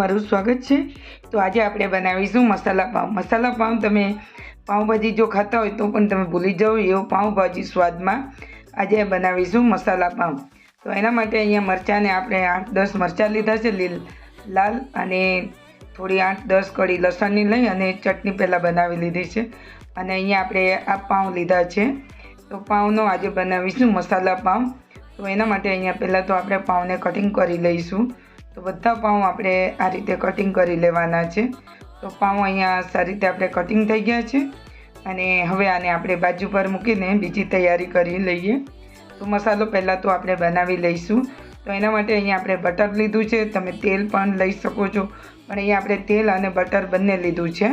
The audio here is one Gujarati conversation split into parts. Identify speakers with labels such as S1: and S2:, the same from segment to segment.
S1: તમારું સ્વાગત છે. તો આજે આપણે બનાવીશું મસાલા પાઉં. મસાલા પાઉં તમે પાઉંભાજી જો ખાતા હોય તો પણ તમે ભૂલી જાઓ, એવો પાઉંભાજી સ્વાદમાં આજે બનાવીશું મસાલા પાઉં. તો એના માટે અહીંયા મરચાંને આપણે આઠ દસ મરચાં લીધા છે, લીલ, લાલ અને થોડી આઠ દસ કળી લસણની લઈ અને ચટણી પહેલાં બનાવી લીધી છે. અને અહીંયા આપણે આ પાઉં લીધા છે. તો પાઉંનો આજે બનાવીશું મસાલા પાઉં. તો એના માટે અહીંયા પહેલાં તો આપણે પાઉંને કટિંગ કરી લઈશું. તો બધા પાઉં આપણે આ રીતે કટિંગ કરી લેવાના છે. તો પાઉં અહીંયા સારી રીતે આપણે કટિંગ થઈ ગયા છે. અને હવે આને આપણે બાજુ પર મૂકીને બીજી તૈયારી કરી લઈએ. તો મસાલો પહેલાં તો આપણે બનાવી લઈશું. તો એના માટે અહીંયા આપણે બટર લીધું છે. તમે તેલ પણ લઈ શકો છો. પણ અહીંયા આપણે તેલ અને બટર બંને લીધું છે.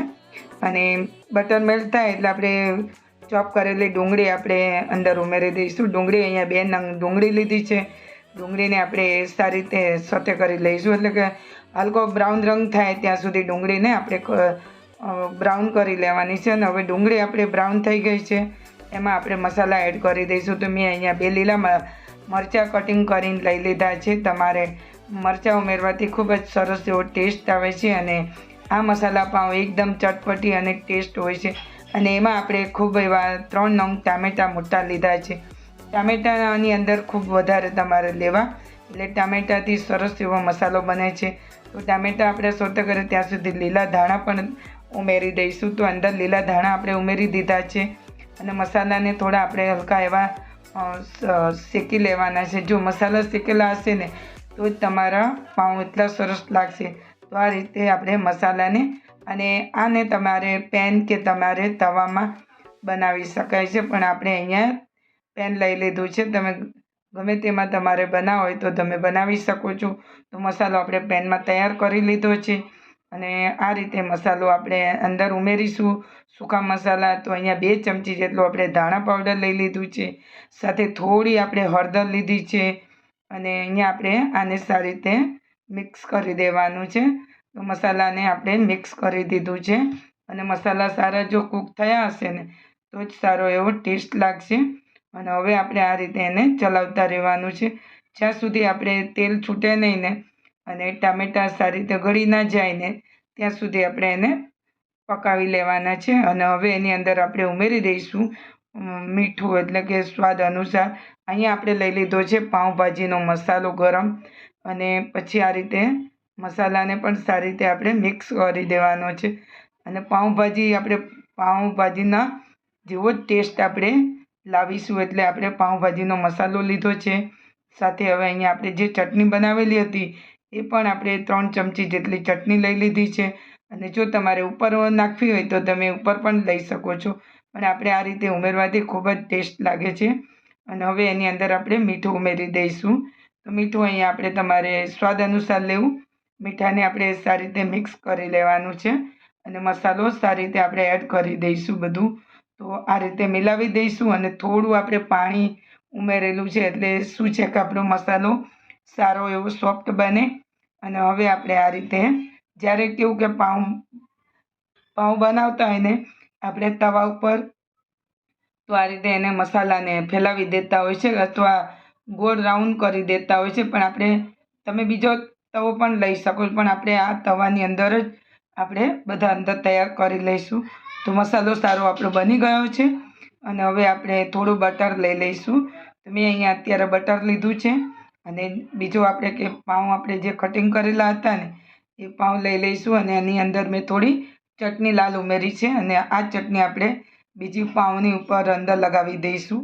S1: અને બટર મેલ્ટ થાય એટલે આપણે ચોપ કરેલી ડુંગળી આપણે અંદર ઉમેરી દઈશું. ડુંગળી અહીંયા બે નંગ ડુંગળી લીધી છે. ડુંગળીને આપણે સારી રીતે સોતે કરી લઈશું. એટલે કે હલકો બ્રાઉન રંગ થાય ત્યાં સુધી ડુંગળીને આપણે બ્રાઉન કરી લેવાની છે. અને હવે ડુંગળી આપણે બ્રાઉન થઈ ગઈ છે. એમાં આપણે મસાલા એડ કરી દઈશું. તો મેં અહીંયા બે લીલા મરચાં કટિંગ કરીને લઈ લીધા છે. તમારે મરચાં ઉમેરવાથી ખૂબ જ સરસ એવો ટેસ્ટ આવે છે અને આ મસાલા પાઉં એકદમ ચટપટી અને ટેસ્ટ હોય છે. અને એમાં આપણે ખૂબ એવા ત્રણ નંગ ટામેટાં મોટા લીધા છે. ટામેટાની અંદર ખૂબ વધારે તમારે લેવા. એટલે ટામેટાથી સરસ એવો મસાલો બને છે. તો ટામેટા આપણે સોતે કરે ત્યાં સુધી લીલા ધાણા પણ ઉમેરી દઈશું. તો અંદર લીલા ધાણા આપણે ઉમેરી દીધા છે. અને મસાલાને થોડા આપણે હલકા એવા શેકી લેવાના છે. જો મસાલા શેકેલા હશે ને, તો તમારા પાઉં એટલા સરસ લાગશે. તો આ રીતે આપણે મસાલાને અને આને તમારે પેન કે તમારે તવામાં બનાવી શકાય છે. પણ આપણે અહીંયા પેન લઈ લીધું છે. તમે ગમે તેમાં તમારે બનાવો હોય તો તમે બનાવી શકો છો. તો મસાલો આપણે પેનમાં તૈયાર કરી લીધો છે. અને આ રીતે મસાલો આપણે અંદર ઉમેરીશું. સૂકા મસાલા તો અહીંયા બે ચમચી જેટલું આપણે ધાણા પાવડર લઈ લીધું છે. સાથે થોડી આપણે હળદર લીધી છે. અને અહીંયા આપણે આને સારી રીતે મિક્સ કરી દેવાનું છે. તો મસાલાને આપણે મિક્સ કરી દીધું છે. અને મસાલા સારા જો કૂક થયા હશે ને, તો જ સારો એવો ટેસ્ટ લાગશે. અને હવે આપણે આ રીતે એને ચલાવતા રહેવાનું છે. જ્યાં સુધી આપણે તેલ છૂટે નહીં ને અને ટામેટાં સારી રીતે ગળી ના જાય ને, ત્યાં સુધી આપણે એને પકાવી લેવાના છે. અને હવે એની અંદર આપણે ઉમેરી દઈશું મીઠું એટલે કે સ્વાદ અનુસાર. અહીંયા આપણે લઈ લીધો છે પાઉંભાજીનો મસાલો ગરમ. અને પછી આ રીતે મસાલાને પણ સારી રીતે આપણે મિક્સ કરી દેવાનો છે. અને પાઉંભાજી આપણે, પાઉંભાજીના જેવો જ ટેસ્ટ આપણે લાવીશું એટલે આપણે પાઉંભાજીનો મસાલો લીધો છે. સાથે હવે અહીંયા આપણે જે ચટણી બનાવેલી હતી, એ પણ આપણે ત્રણ ચમચી જેટલી ચટણી લઈ લીધી છે. અને જો તમારે ઉપર નાખવી હોય તો તમે ઉપર પણ લઈ શકો છો. પણ આપણે આ રીતે ઉમેરવાથી ખૂબ જ ટેસ્ટ લાગે છે. અને હવે એની અંદર આપણે મીઠું ઉમેરી દઈશું. તો મીઠું અહીંયા આપણે તમારે સ્વાદ અનુસાર લેવું. મીઠાને આપણે સારી રીતે મિક્સ કરી લેવાનું છે. અને મસાલો સારી રીતે આપણે એડ કરી દઈશું બધું. તો આ રીતે મિલાવી દઈશું અને થોડું આપણે પાણી ઉમેરેલું છે એટલે શું છે કે આપણો મસાલો સારો એવો સોફ્ટ બને. અને હવે આપણે આ રીતે જ્યારે કેવું કે પાઉં પાઉં બનાવતા હોય ને, આપણે તવા ઉપર તો આ રીતે એને મસાલાને ફેલાવી દેતા હોય છે અથવા ગોળ રાઉન્ડ કરી દેતા હોય છે. પણ આપણે, તમે બીજો તવો પણ લઈ શકો પણ આપણે આ તવાની અંદર જ આપણે બધા અંદર તૈયાર કરી લઈશું. તો મસાલો સારો આપણો બની ગયો છે. અને હવે આપણે થોડું બટર લઈ લઈશું. તો મેં અહીંયા અત્યારે બટર લીધું છે. અને બીજું આપણે કે પાઉં આપણે જે કટિંગ કરેલા હતા ને, એ પાઉં લઈ લઈશું અને એની અંદર મેં થોડી ચટણી લાલ ઉમેરી છે. અને આ ચટણી આપણે બીજી પાઉંની ઉપર અંદર લગાવી દઈશું.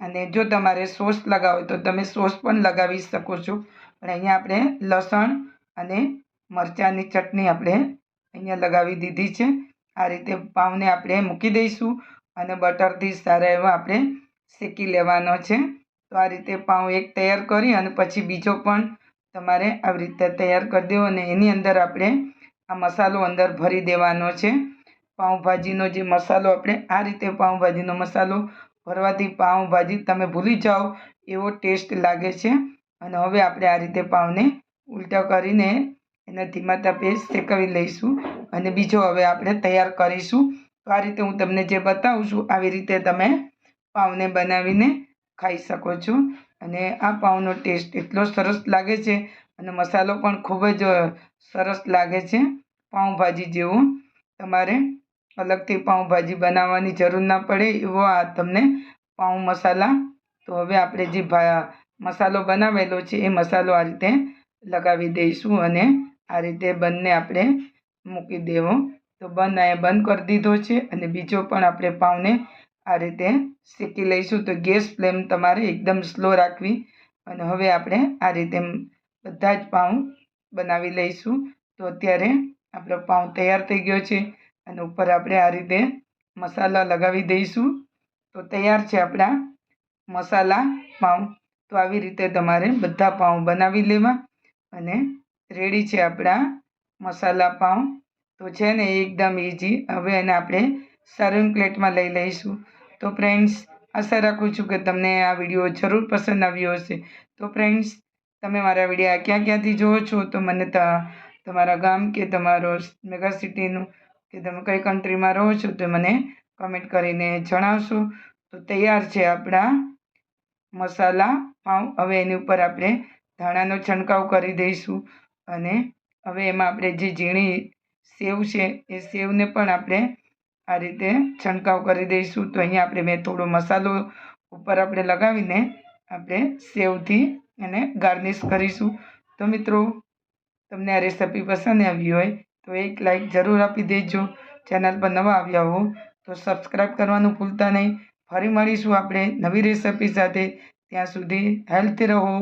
S1: અને જો તમારે સોસ લગાવો તો તમે સોસ પણ લગાવી શકો છો. પણ અહીંયા આપણે લસણ અને મરચાંની ચટણી આપણે અહીંયા લગાવી દીધી છે. આ રીતે પાઉંને આપણે મૂકી દઈશું અને બટરથી સારા એવા આપણે શેકી લેવાનો છે. તો આ રીતે પાઉં એક તૈયાર કરી અને પછી બીજો પણ તમારે આવી રીતે તૈયાર કરી દેવો અને એની અંદર આપણે આ મસાલો અંદર ભરી દેવાનો છે. પાઉંભાજીનો જે મસાલો આપણે આ રીતે પાઉંભાજીનો મસાલો ભરવાથી પાઉંભાજી તમે ભૂલી જાઓ એવો ટેસ્ટ લાગે છે. અને હવે આપણે આ રીતે પાઉંને ઉલટા કરીને એને ધીમા પેસ્ટ શેકાવી લઈશું અને બીજો હવે આપણે તૈયાર કરીશું. તો આ રીતે હું તમને જે બતાવું છું, આવી રીતે તમે પાઉંને બનાવીને ખાઈ શકો છો. અને આ પાઉનો ટેસ્ટ એટલો સરસ લાગે છે અને મસાલો પણ ખૂબ જ સરસ લાગે છે. પાઉંભાજી જેવો. તમારે અલગથી પાઉંભાજી બનાવવાની જરૂર ના પડે એવો આ તમને પાઉં મસાલા. તો હવે આપણે જે મસાલો બનાવેલો છે એ મસાલો આ રીતે લગાવી દઈશું અને આ રીતે બંને આપણે મૂકી દેવો. તો બંધ અહીંયા બંધ કરી દીધો છે અને બીજો પણ આપણે પાઉંને આ રીતે શેકી લઈશું. તો ગેસ ફ્લેમ તમારે એકદમ સ્લો રાખવી અને હવે આપણે આ રીતે બધા જ પાઉં બનાવી લઈશું. તો અત્યારે આપણો પાઉં તૈયાર થઈ ગયો છે અને ઉપર આપણે આ રીતે મસાલા લગાવી દઈશું. તો તૈયાર છે આપણા મસાલા પાઉં. તો આવી રીતે તમારે બધા પાઉં બનાવી લેવા અને રેડી છે આપણા મસાલા પાઉં. તો છે ને એકદમ ઇઝી હવે એને આપણે સર્વિંગ પ્લેટમાં લઈ લઈશું. તો ફ્રેન્ડ્સ આશા રાખું છું કે તમને આ વીડિયો જરૂર પસંદ આવ્યો હશે. તો ફ્રેન્ડ્સ તમે મારા વીડિયો ક્યાં ક્યાંથી જુઓ છો? તો મને તમારા ગામ કે તમારો મેગા સિટીનું કે તમે કઈ કન્ટ્રીમાં રહો છો તો મને કમેન્ટ કરીને જણાવશો. તો તૈયાર છે આપણા મસાલા પાઉં. હવે એની ઉપર આપણે ધાણાનો છંટકાવ કરી દઈશું. અને હવે એમાં આપણે જે ઝીણી સેવ છે, એ સેવને પણ આપણે આ રીતે છંટકાવ કરી દઈશું. તો અહીંયા આપણે મેં થોડો મસાલો ઉપર આપણે લગાવીને આપણે સેવથી એને ગાર્નિશ કરીશું. તો મિત્રો, તમને આ રેસીપી પસંદ આવી હોય તો એક લાઈક જરૂર આપી દેજો. ચેનલ પર નવા આવ્યા હો તો સબસ્ક્રાઈબ કરવાનું ભૂલતા નહીં. ફરી મળીશું આપણે નવી રેસીપી સાથે. ત્યાં સુધી હેલ્થી રહો.